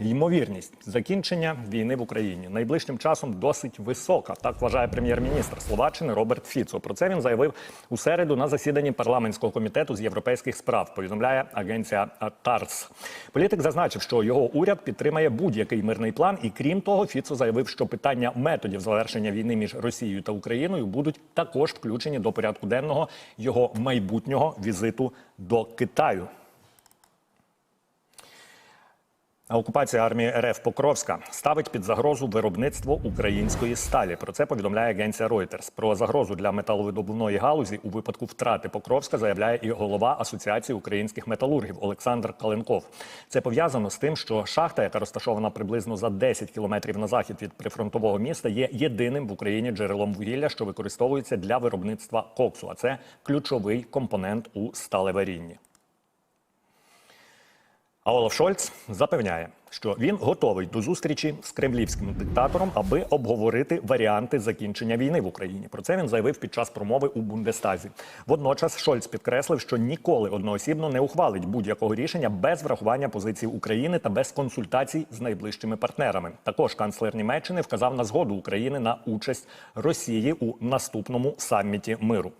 Ймовірність закінчення війни в Україні найближчим часом досить висока. Так вважає прем'єр-міністр Словаччини Роберт Фіцо. Про це він заявив у середу на засіданні парламентського комітету з європейських справ. Повідомляє агенція ТАРС. Політик зазначив, що його уряд підтримає будь-який мирний план. І крім того, Фіцо заявив, що питання методів завершення війни між Росією та Україною будуть також включені до порядку денного його майбутнього візиту до Китаю. А Окупація армії РФ Покровська ставить під загрозу виробництво української сталі. Про це повідомляє агенція Reuters. Про загрозу для металовидобувної галузі у випадку втрати Покровська заявляє і голова Асоціації українських металургів Олександр Каленков. Це пов'язано з тим, що шахта, яка розташована приблизно за 10 кілометрів на захід від прифронтового міста, є єдиним в Україні джерелом вугілля, що використовується для виробництва коксу. А це ключовий компонент у сталеварінні. А Олаф Шольц запевняє, що він готовий до зустрічі з кремлівським диктатором, аби обговорити варіанти закінчення війни в Україні. Про це він заявив під час промови у Бундестазі. Водночас Шольц підкреслив, що ніколи одноосібно не ухвалить будь-якого рішення без врахування позицій України та без консультацій з найближчими партнерами. Також канцлер Німеччини вказав на згоду України на участь Росії у наступному саміті миру.